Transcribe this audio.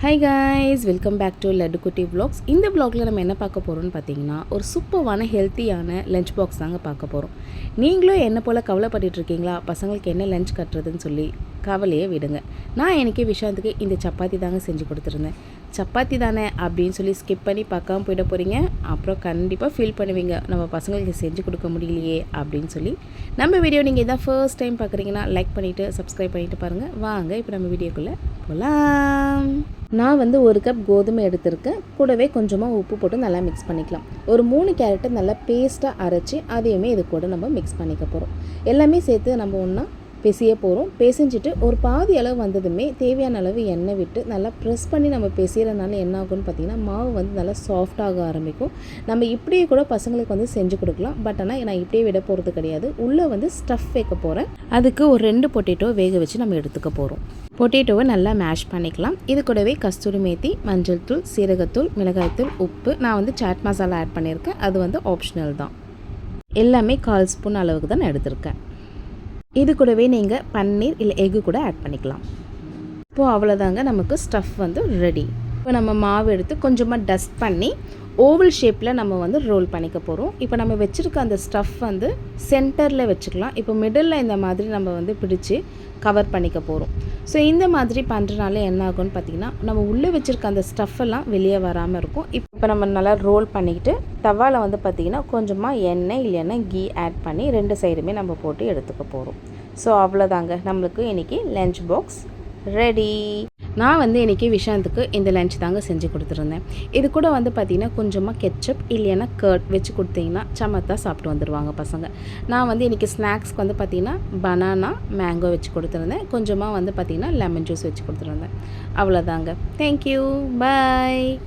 Hi guys welcome back to Laddu Kutti vlogs. இந்த vlogல நம்ம என்ன பார்க்க போகிறோம்னு பார்த்தீங்கன்னா ஒரு சூப்பரான ஹெல்த்தியான லஞ்ச் பாக்ஸ் தாங்க பார்க்க போகிறோம் நீங்களும் என்ன போல் கவலைப்பட்டு இருக்கீங்களா? பசங்களுக்கு என்ன லஞ்ச் கட்டுறதுன்னு சொல்லி கவலையே விடுங்க. நான் எனக்கு விஷாந்துக்கு இந்த சப்பாத்தி தாங்க செஞ்சு கொடுத்துருந்தேன். சப்பாத்தி தானே அப்படின்னு சொல்லி ஸ்கிப் பண்ணி பார்க்காம போயிட போகிறீங்க அப்புறம் கண்டிப்பாக ஃபீல் பண்ணுவீங்க. நம்ம பசங்களுக்கு செஞ்சு கொடுக்க முடியலையே அப்படின்னு சொல்லி. நம்ம வீடியோ நீங்கள் இதான் ஃபர்ஸ்ட் டைம் பார்க்குறீங்கன்னா லைக் பண்ணிவிட்டு சப்ஸ்கிரைப் பண்ணிட்டு பாருங்கள் வாங்க இப்போ நம்ம வீடியோக்குள்ளே போகலாம் நான் வந்து ஒரு கப் கோதுமை எடுத்திருக்கேன். கூடவே கொஞ்சமாக உப்பு போட்டு நல்லா மிக்ஸ் பண்ணிக்கலாம். ஒரு மூணு கேரட்டை நல்லா பேஸ்ட்டாக அரைச்சி அதையுமே இது கூட நம்ம மிக்ஸ் பண்ணிக்க போகிறோம் எல்லாமே சேர்த்து நம்ம ஒன்றா பேசிய போகிறோம் பிசைஞ்சிட்டு ஒரு பாதி அளவு வந்ததுமே தேவையான அளவு எண்ணெய் விட்டு நல்லா ப்ரெஸ் பண்ணி நம்ம பிசைகிறனால என்ன ஆகும்னு பார்த்திங்கன்னா மாவு வந்து நல்லா சாஃப்டாக ஆரம்பிக்கும். நம்ம இப்படியே கூட பசங்களுக்கு வந்து செஞ்சு கொடுக்கலாம். பட் ஆனால் நான் இப்படியே விட போகிறது கிடையாது. உள்ளே வந்து ஸ்டஃப் வைக்க போகிறேன் அதுக்கு ஒரு ரெண்டு பொட்டேட்டோ வேக வச்சு நம்ம எடுத்துக்க போகிறோம் பொட்டேட்டோவை நல்லா மேஷ் பண்ணிக்கலாம். இது கூடவே கஸ்தூரி மேத்தி மஞ்சள் தூள் சீரகத்தூள் மிளகாய்த்தூள் உப்பு. நான் வந்து சாட் மசாலா ஆட் பண்ணியிருக்கேன். அது வந்து ஆப்ஷனல் தான். எல்லாமே கால் ஸ்பூன் அளவுக்கு தான் நான் எடுத்திருக்கேன். இது கூடவே நீங்கள் பன்னீர் இல்லை எக்கு கூட ஆட் பண்ணிக்கலாம். இப்போது அவ்வளோதாங்க நமக்கு ஸ்டஃப் வந்து ரெடி இப்போ நம்ம மாவு எடுத்து கொஞ்சமாக டஸ்ட் பண்ணி ஓவல் ஷேப்பில் நம்ம வந்து ரோல் பண்ணிக்க போகிறோம் இப்போ நம்ம வச்சுருக்க அந்த ஸ்டஃப் வந்து சென்டரில் வச்சுக்கலாம். இப்போ மிடில் இந்த மாதிரி நம்ம வந்து பிடிச்சி கவர் பண்ணிக்க போகிறோம் ஸோ இந்த மாதிரி பண்ணுறனால என்ன ஆகும்னு பார்த்தீங்கன்னா நம்ம உள்ளே வச்சுருக்க அந்த ஸ்டஃப்பெல்லாம் வெளியே வராமல் இருக்கும். இப்போ நம்ம நல்லா ரோல் பண்ணிக்கிட்டு தவாவில் வந்து பார்த்திங்கன்னா கொஞ்சமாக எண்ணெய் இல்லைன்னா கீ ஆட் பண்ணி ரெண்டு சைடுமே நம்ம போட்டு எடுத்துக்க போகிறோம் ஸோ அவ்வளோதாங்க நம்மளுக்கு இன்றைக்கி லஞ்ச் பாக்ஸ் ரெடி நான் வந்து இன்றைக்கி விஷாந்துக்கு இந்த லஞ்ச் தாங்க செஞ்சு கொடுத்துருந்தேன். இது கூட வந்து பார்த்திங்கன்னா கொஞ்சமாக கெச்சப் இல்லைன்னா கர்ட் வச்சு கொடுத்தீங்கன்னா சமத்தாக சாப்பிட்டு வந்துடுவாங்க பசங்க. நான் வந்து இன்றைக்கி ஸ்நாக்ஸ்க்கு வந்து பார்த்திங்கன்னா பனானா மேங்கோ வச்சு கொடுத்துருந்தேன். கொஞ்சமாக வந்து பார்த்திங்கன்னா லெமன் ஜூஸ் வச்சு கொடுத்துருந்தேன். அவ்வளோதாங்க தேங்க்யூ பாய்